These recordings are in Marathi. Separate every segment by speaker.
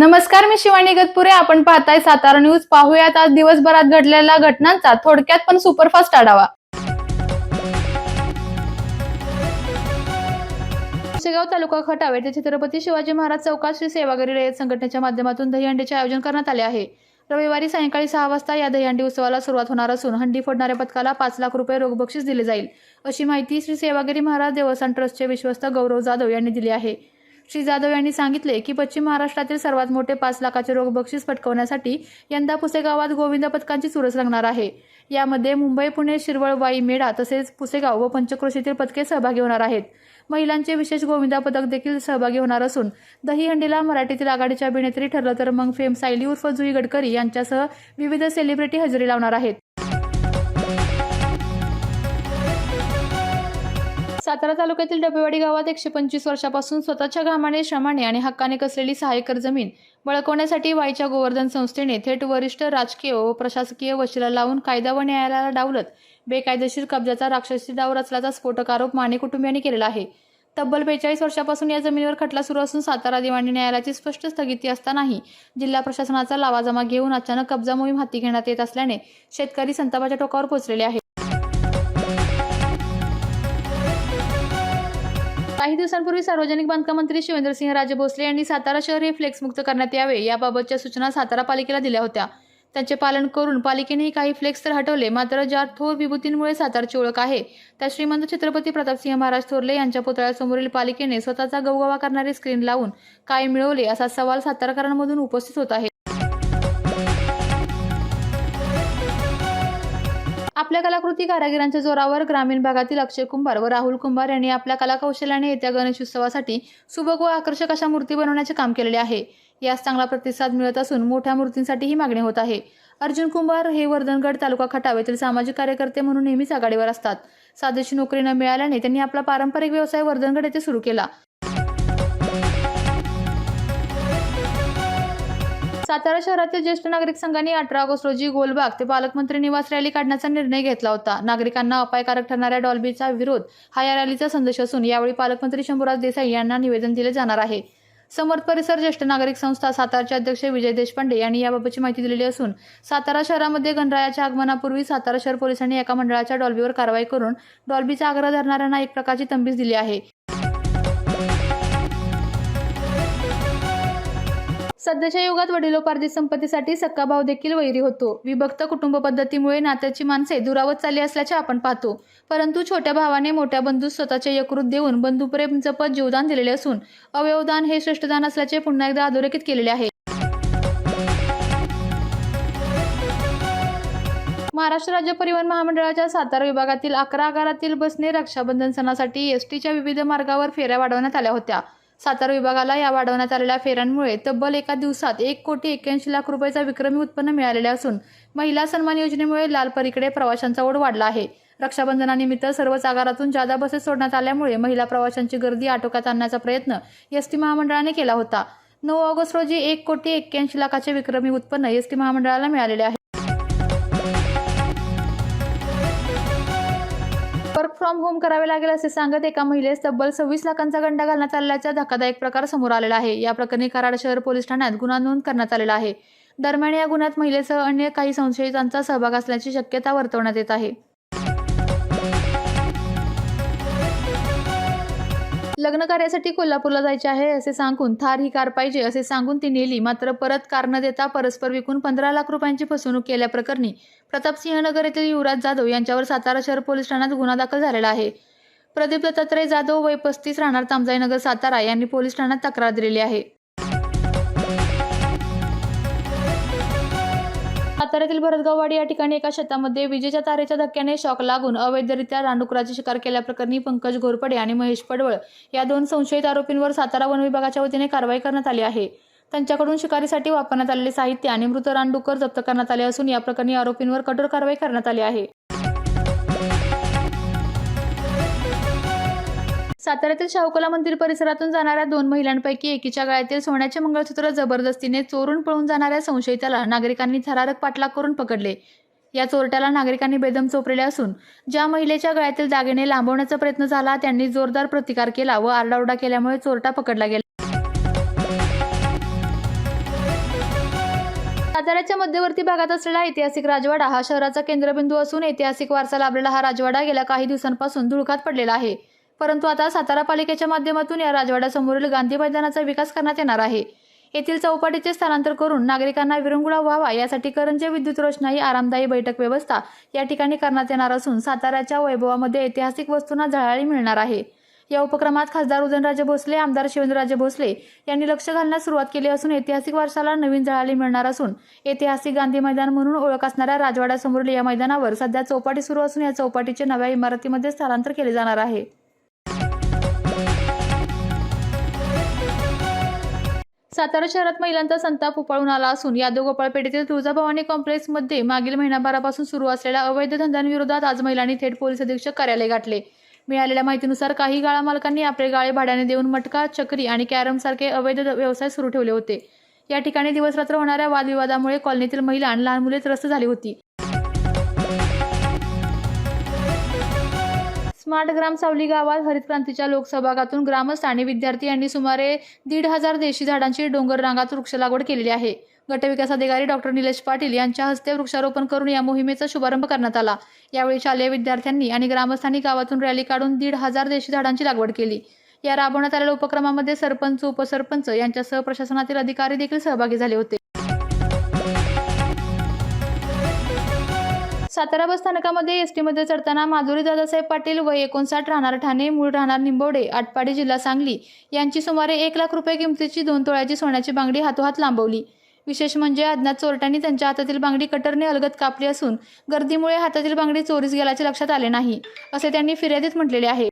Speaker 1: नमस्कार मी शिवानी गतपुरे. आपण पाहताय सातारा न्यूज. पाहूयात आज दिवसभरात घडलेल्या घटनांचा थोडक्यात पण सुपरफास्ट आढावा. शेगाव तालुका खटाव येथे छत्रपती शिवाजी महाराज चौकात श्री सेवागिरी रयत संघटनेच्या माध्यमातून दहीहंडीचे आयोजन करण्यात आले आहे. रविवारी सायंकाळी सहा वाजता या दहीहंडी उत्सवाला सुरुवात होणार असून हंडी फोडणाऱ्या पथकाला पाच लाख रुपये रोख बक्षीस दिले जाईल. अशी माहिती श्री सेवागिरी महाराज देवस्थान ट्रस्टचे विश्वस्त गौरव जाधव यांनी दिली आहे. श्री जाधव यांनी सांगितले की पश्चिम महाराष्ट्रातील सर्वात मोठे पाच लाखाचे रोख बक्षीस पटकवण्यासाठी यंदा पुसेगावात गोविंद पथकांची चुरस लागणार आहे. यामध्ये मुंबई पुणे शिरवळ वाई मेढा तसेच पुसेगाव व पंचक्रोशीतील पथके सहभागी होणार आहेत. महिलांचे विशेष गोविंदा पदक देखील सहभागी होणार असून दहीहंडीला मराठीतील आघाडीच्या अभिनेत्री ठरलं तर मग फेम सायली उर्फ जुई गडकरी यांच्यासह विविध सेलिब्रिटी हजेरी लावणार आहेत. सातारा तालुक्यातील डबेवाडी गावात एकशे पंचवीस वर्षापासून स्वतःच्या घामाने श्रमाने आणि हक्काने कसलेली सहा एकर जमीन बळकवण्यासाठी वाईच्या गोवर्धन संस्थेने थेट वरिष्ठ राजकीय व प्रशासकीय वशिला लावून कायदा व न्यायालयाला डावलत बेकायदेशीर कब्जाचा राक्षसी डाव रचल्याचा स्फोटक आरोप माने कुटुंबियांनी केलेला आहे. तब्बल बेचाळीस वर्षापासून या जमिनीवर खटला सुरू असून सातारा दिवाणी न्यायालयाची स्पष्ट स्थगिती असतानाही जिल्हा प्रशासनाचा लावाजमा घेऊन अचानक कब्जा मोहीम हाती घेण्यात येत असल्याने शेतकरी संतापाच्या टोकावर पोहोचलेले आहेत. काही दिवसांपूर्वी सार्वजनिक बांधकाम मंत्री शिवेंद्रसिंह राजे भोसले यांनी सातारा शहर हे फ्लेक्समुक्त करण्यात यावे याबाबतच्या सूचना सातारा पालिकेला दिल्या होत्या. त्यांचे पालन करून पालिकेनेही काही फ्लेक्स तर हटवले मात्र ज्या थोर विभूतींमुळे सातारची ओळख आहे त्या श्रीमंत छत्रपती प्रतापसिंह महाराज थोरले यांच्या पुतळ्यासमोरील पालिकेने स्वतःचा गवगवा करणारे स्क्रीन लावून काय मिळवले असा सवाल सातारकरांमधून उपस्थित होत आहे. आपल्या कलाकृती कारागिरांच्या जोरावर ग्रामीण भागातील अक्षय कुंभार व राहुल कुंभार यांनी आपल्या कलाकौशल्याने येत्या गणेश उत्सवासाठी सुबक व आकर्षक अशा मूर्ती बनवण्याचे काम केलेले आहे. यास चांगला प्रतिसाद मिळत असून मोठ्या मूर्तींसाठीही मागणी होत आहे. अर्जुन कुंभार हे वर्धनगड तालुका खटाव येथील सामाजिक कार्यकर्ते म्हणून नेहमीच आघाडीवर असतात. साधेशी नोकरी न मिळाल्याने त्यांनी आपला पारंपरिक व्यवसाय वर्धनगड येथे सुरू केला. सातारा शहरातील ज्येष्ठ नागरिक संघाने अठरा ऑगस्ट रोजी गोलबाग ते पालकमंत्री निवास रॅली काढण्याचा निर्णय घेतला होता. नागरिकांना अपायकारक ठरणाऱ्या डॉल्बीचा विरोध हा या रॅलीचा संदेश असून यावेळी पालकमंत्री शंभूराज देसाई यांना निवेदन दिले जाणार आहे. समर्थ परिसर ज्येष्ठ नागरिक संस्था सातारचे अध्यक्ष विजय देशपांडे यांनी याबाबतची माहिती दिलेली असून सातारा शहरामध्ये गणरायाच्या आगमनापूर्वी सातारा शहर पोलिसांनी एका मंडळाच्या डॉल्बीवर कारवाई करून डॉल्बीचा आग्रह धरणाऱ्यांना एक प्रकारची तंबीस दिली आहे. सध्याच्या युगात वडिलोपार्जित संपत्तीसाठी सक्का भाव देखील वैरी होतो. विभक्त कुटुंब पद्धतीमुळे नात्याची माणसे दुरावत चालली असल्याचे आपण पाहतो. परंतु छोट्या भावाने मोठ्या बंधूस स्वतःचे यकृत देऊन बंधुप्रेम जपत जीवदान दिलेले असून अवयवदान हे श्रेष्ठदान असल्याचे पुन्हा एकदा अधोरेखित केलेले आहे. महाराष्ट्र राज्य परिवहन महामंडळाच्या सातारा विभागातील अकरा आगारातील बसने रक्षाबंधन सणासाठी एस टीच्या विविध मार्गावर फेऱ्या वाढवण्यात आल्या होत्या. सातारा विभागाला या वाढवण्यात आलेल्या फेऱ्यांमुळे तब्बल एका दिवसात एक कोटी एक्क्याऐंशी लाख रुपयाचा विक्रमी उत्पन्न मिळालेले असून महिला सन्मान योजनेमुळे लाल परीकडे प्रवाशांचा ओढ वाढला आहे. रक्षाबंधनानिमित्त सर्वच आगारातून जादा बसेस सोडण्यात आल्यामुळे महिला प्रवाशांची गर्दी आटोक्यात आणण्याचा प्रयत्न एस टी महामंडळाने केला होता. नऊ ऑगस्ट रोजी एक कोटी एक्क्याऐंशी लाखाचे विक्रमी उत्पन्न एस टी महामंडळाला मिळालेले आहे. फ्रॉम होम करावे लागेल असे सांगत एका महिलेस तब्बल सव्वीस लाखांचा गंडा घालण्यात आल्याचा धक्कादायक प्रकार समोर आलेला आहे. या प्रकरणी कराड शहर पोलीस ठाण्यात गुन्हा नोंद करण्यात आलेला आहे. दरम्यान या गुन्ह्यात महिलेसह अन्य काही संशयितांचा सहभाग असल्याची शक्यता वर्तवण्यात येत आहे. लग्न कार्यासाठी कोल्हापूरला जायचे आहे असे सांगून थार ही कार पाहिजे असे सांगून ती नेली. मात्र परत कार न देता परस्पर विकून पंधरा लाख रुपयांची फसवणूक केल्याप्रकरणी प्रतापसिंहनगर येथील युवराज जाधव यांच्यावर सातारा शहर पोलीस ठाण्यात गुन्हा दाखल झालेला आहे. प्रदीप दत्तात्रय जाधव वय पस्तीस राहणार तामजाईनगर सातारा यांनी पोलीस ठाण्यात तक्रार दिलेली आहे. साताऱ्यातील भरतगाववाडी या ठिकाणी एका शेतामध्ये विजेच्या तारेच्या धक्क्याने शॉक लागून अवैधरित्या रानडुकराची शिकार केल्याप्रकरणी पंकज घोरपडे आणि महेश पडवळ या दोन संशयित आरोपींवर सातारा वन विभागाच्या वतीने कारवाई करण्यात आली आहे. त्यांच्याकडून शिकारीसाठी वापरण्यात आलेले साहित्य आणि मृत रानडुकर जप्त करण्यात आले असून या प्रकरणी आरोपींवर कठोर कारवाई करण्यात आली आहे. साताऱ्यातील शाहूकला मंदिर परिसरातून जाणाऱ्या दोन महिलांपैकी एकीच्या गळ्यातील सोन्याचे मंगळसूत्र जबरदस्तीने चोरून पळून जाणाऱ्या संशयिताला नागरिकांनी थरारक पाठलाग करून पकडले. या चोरट्याला नागरिकांनी बेदम चोपलेले असून ज्या महिलेच्या गळ्यातील दागिने लांबवण्याचा प्रयत्न झाला त्यांनी जोरदार प्रतिकार केला व आरडाओरडा केल्यामुळे चोरटा पकडला गेला. साताऱ्याच्या मध्यवर्ती भागात असलेला ऐतिहासिक राजवाडा हा शहराचा केंद्रबिंदू असून ऐतिहासिक वारसा लाभलेला हा राजवाडा गेल्या काही दिवसांपासून धुळकात पडलेला आहे. परंतु आता सातारा पालिकेच्या माध्यमातून या राजवाड्यासमोरील गांधी मैदानाचा विकास करण्यात येणार आहे. येथील चौपाटीचे स्थानांतर करून नागरिकांना विरंगुळा व्हावा यासाठी करंजे विद्युत रोषणाई आरामदायी बैठक व्यवस्था या ठिकाणी करण्यात येणार असून साताऱ्याच्या वैभवामध्ये ऐतिहासिक वस्तूंना झळाळी मिळणार आहे. या उपक्रमात खासदार उदयनराजे भोसले आमदार शिवेंद्रराजे भोसले यांनी लक्ष घालण्यास सुरुवात केली असून ऐतिहासिक वारसाला नवीन झळाळी मिळणार असून ऐतिहासिक गांधी मैदान म्हणून ओळख असणाऱ्या राजवाड्यासमोरील या मैदानावर सध्या चौपाटी सुरू असून या चौपाटीचे नव्या इमारतीमध्ये स्थलांतर केले जाणार आहे. सातारा शहरात महिलांचा संताप उपाळून आला असून यादव गोपाळपेठेतील तुळजाभवानी कॉम्प्लेक्समध्ये मागील महिनाभरापासून सुरू असलेल्या अवैध धंद्यांविरोधात आज महिलांनी थेट पोलीस अधीक्षक कार्यालय गाठले. मिळालेल्या माहितीनुसार काही गाळा मालकांनी आपले गाळे भाड्याने देऊन मटका चक्री आणि कॅरम सारखे अवैध व्यवसाय सुरू ठेवले होते. या ठिकाणी दिवसरात्र होणाऱ्या वादविवादामुळे कॉलनीतील महिला आणि लहान मुले त्रस्त झाली होती. स्मार्ट ग्राम सावली गावात हरित क्रांतीच्या लोकसहभागातून ग्रामस्थ आणि विद्यार्थी यांनी सुमारे दीड हजार देशी झाडांची डोंगर रांगात वृक्ष लागवड केलेली आहे. गटविकास अधिकारी डॉक्टर निलेश पाटील यांच्या हस्ते वृक्षारोपण करून या मोहिमेचा शुभारंभ करण्यात आला. यावेळी शालेय विद्यार्थ्यांनी आणि ग्रामस्थांनी गावातून रॅली काढून दीड हजार देशी झाडांची लागवड केली. या राबवण्यात आलेल्या उपक्रमामध्ये सरपंच उपसरपंच यांच्यासह प्रशासनातील अधिकारी देखील सहभागी झाले होते. सातारा बस स्थानकामध्ये एसटीमध्ये चढताना माधुरी दादासाहेब पाटील वय एकोणसाठ राहणार ठाणे मूळ राहणार निंबवडे आटपाडी जिल्हा सांगली. यांची सुमारे एक लाख रुपये किमतीची दोन तोळ्याची सोन्याची बांगडी हातोहात लांबवली. विशेष म्हणजे अज्ञात चोरट्यांनी त्यांच्या हातातील बांगडी कटरने अलगत कापली असून गर्दीमुळे हातातील बांगडी चोरीस गेल्याचे लक्षात आले नाही असे त्यांनी फिर्यादीत म्हटलेले आहे.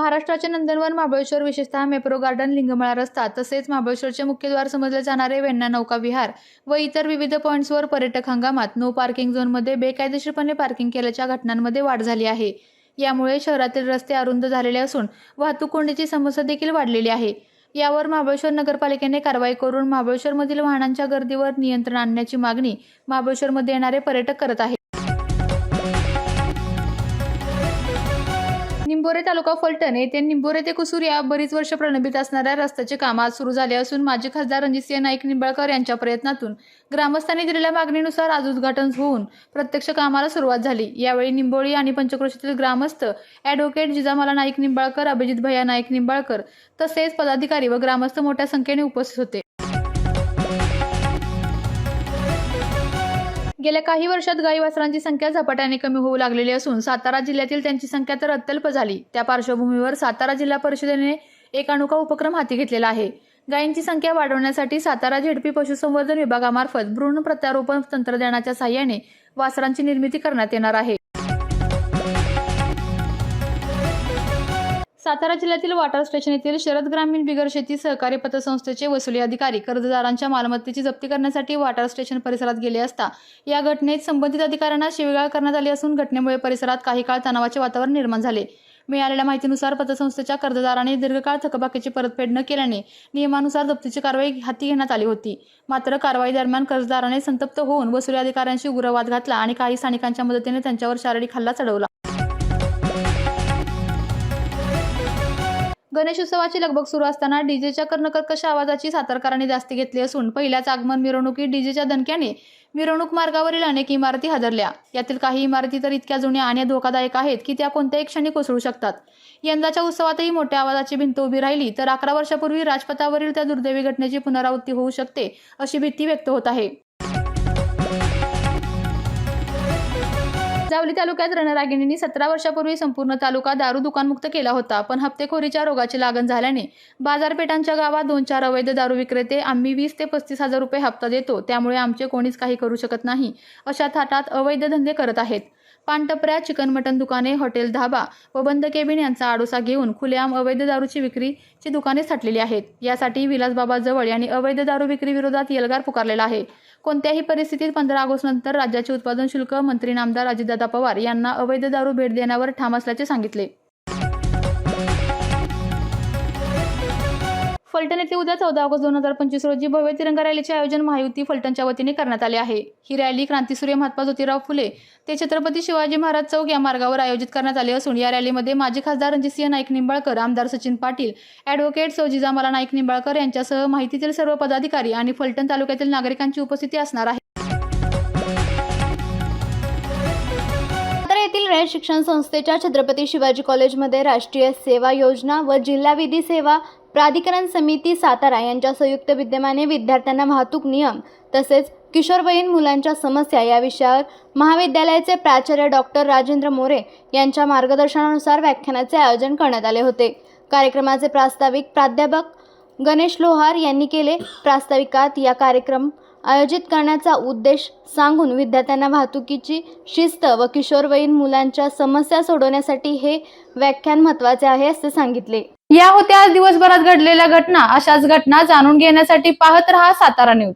Speaker 1: महाराष्ट्राचे नंदनवन महाबळेश्वर विशेषतः मेप्रो गार्डन लिंगमळा रस्ता तसेच महाबळेश्वरचे मुख्यद्वार समजले जाणारे वेण्णा नौका विहार व इतर विविध पॉईंट्सवर पर्यटक हंगामात नो पार्किंग झोनमध्ये बेकायदेशीरपणे पार्किंग केल्याच्या घटनांमध्ये वाढ झाली आहे. यामुळे शहरातील रस्ते अरुंद झालेले असून वाहतूक कोंडीची समस्या देखील वाढलेली आहे. यावर महाबळेश्वर नगरपालिकेने कारवाई करून महाबळेश्वरमधील वाहनांच्या गर्दीवर नियंत्रण आणण्याची मागणी महाबळेश्वरमध्ये येणारे पर्यटक करत आहेत. निंबोरे तालुका फलटण येथे निंबोरे ते कुसूर या बरीच वर्ष प्रलंबित असणाऱ्या रस्त्याचे काम आज सुरू झाले असून माजी खासदार रणजितसिंह नाईक निंबाळकर यांच्या प्रयत्नातून ग्रामस्थांनी दिलेल्या मागणीनुसार आज उद्घाटन होऊन प्रत्यक्ष कामाला सुरुवात झाली. यावेळी निंबोळी आणि पंचक्रोशीतील ग्रामस्थ ॲडव्होकेट जिजामाला नाईक निंबाळकर अभिजित भैया नाईक निंबाळकर तसेच पदाधिकारी व ग्रामस्थ मोठ्या संख्येने उपस्थित होते. गेल्या काही वर्षात गाई वासरांची संख्या झपाट्याने कमी होऊ लागलेली असून सातारा जिल्ह्यातील त्यांची संख्या तर अत्यल्प झाली. त्या पार्श्वभूमीवर सातारा जिल्हा परिषदेने एक अनोखा उपक्रम हाती घेतलेला आहे. गायींची संख्या वाढवण्यासाठी सातारा झेडपी पशुसंवर्धन विभागामार्फत भ्रूण प्रत्यारोपण तंत्रज्ञानाच्या साहाय्याने वासरांची निर्मिती करण्यात येणार आहे. सातारा जिल्ह्यातील वाटर स्टेशन येथील शरद ग्रामीण बिगर शेती सहकारी पतसंस्थेचे वसुली अधिकारी कर्जदारांच्या मालमत्तेची जप्ती करण्यासाठी वाटर स्टेशन परिसरात गेले असता या घटनेत संबंधित अधिकाऱ्यांना शिवीगाळ करण्यात आली असून घटनेमुळे परिसरात काही काळ तणावाचे वातावरण निर्माण झाले. मिळालेल्या माहितीनुसार पतसंस्थेच्या कर्जदाराने दीर्घकाळ थकबाकीची परतफेड न केल्याने नियमानुसार जप्तीची कारवाई हाती घेण्यात आली होती. मात्र कारवाई दरम्यान कर्जदाराने संतप्त होऊन वसुली अधिकाऱ्यांशी उग्रवाद घातला आणि काही स्थानिकांच्या मदतीने त्यांच्यावर शारीरिक हल्ला चढवला. गणेशोत्सवाची लगबग सुरू असताना डीजेच्या कर्णकर्कश आवाजाची सातारकरांनी जास्ती घेतली असून पहिल्याच आगमन मिरवणुकीत डीजेच्या दणक्याने मिरवणूक मार्गावरील अनेक इमारती हादरल्या. यातील काही इमारती तर इतक्या जुन्या आणि धोकादायक आहेत की त्या कोणत्याही क्षणी कोसळू शकतात. यंदाच्या उत्सवातही मोठ्या आवाजाची भिंत उभी राहिली तर अकरा वर्षापूर्वी राजपथावरील त्या दुर्दैवी घटनेची पुनरावृत्ती होऊ शकते अशी भीती व्यक्त होत आहे. जावली तालुक्यात रणरागिणींनी सतरा वर्षापूर्वी संपूर्ण तालुका दारू दुकानमुक्त केला होता पण हप्तेखोरीच्या रोगाची लागण झाल्याने बाजारपेठांच्या गावात दोन चार अवैध दारू विक्रेते आम्ही वीस ते पस्तीस हजार रुपये हप्ता देतो त्यामुळे आमचे कोणीच काही करू शकत नाही अशा थाटात अवैध धंदे करत आहेत. पानटपऱ्या चिकन मटन दुकाने हॉटेल धाबा व बंद केबिन यांचा आडोसा घेऊन खुलेआम अवैध दारूची विक्रीची दुकाने साठलेली आहेत. यासाठी विलासबाबा जवळ यांनी अवैध दारू विक्री विरोधात एल्गार पुकारलेला आहे. कोणत्याही परिस्थितीत पंधरा ऑगस्ट नंतर राज्याचे उत्पादन शुल्क मंत्री नामदार अजितदादा पवार यांना अवैध दारू भेट देण्यावर ठाम असल्याचे सांगितले. फलटण येथे उद्या चौदा ऑगस्ट दोन हजार पंचवीस रोजी भव्य तिरंगा रॅलीचे आयोजन महायुती फलटणच्या वतीने करण्यात आले आहे. ही रॅली क्रांतीसूर्य महात्मा ज्योतिराव फुले ते छत्रपती शिवाजी महाराज चौक या मार्गावर आयोजित करण्यात आले असून या रॅलीमध्ये माजी खासदार रणजितसिंह नाईक निंबाळकर आमदार सचिन पाटील ॲडव्होकेट सौजिजामाला नाईक निंबाळकर यांच्यासह माहितीतील सर्व पदाधिकारी आणि फलटण तालुक्यातील नागरिकांची उपस्थिती असणार आहे.
Speaker 2: येथील रयत शिक्षण संस्थेच्या छत्रपती शिवाजी कॉलेजमध्ये राष्ट्रीय सेवा योजना व जिल्हा विधी सेवा प्राधिकरण समिती सातारा यांच्या संयुक्त विद्यमाने विद्यार्थ्यांना वाहतूक नियम तसेच किशोरवयीन मुलांच्या समस्या या विषयावर महाविद्यालयाचे प्राचार्य डॉक्टर राजेंद्र मोरे यांच्या मार्गदर्शनानुसार व्याख्यानाचे आयोजन करण्यात आले होते. कार्यक्रमाचे प्रास्ताविक प्राध्यापक गणेश लोहार यांनी केले. प्रास्ताविकात या कार्यक्रम आयोजित करण्याचा उद्देश सांगून विद्यार्थ्यांना वाहतुकीची शिस्त व किशोरवयीन मुलांच्या समस्या सोडवण्यासाठी हे व्याख्यान महत्त्वाचे आहे असे सांगितले.
Speaker 1: या होत्या आज दिवसभरात घडलेल्या घटना. अशाच घटना जाणून घेण्यासाठी पाहत रहा सातारा न्यूज.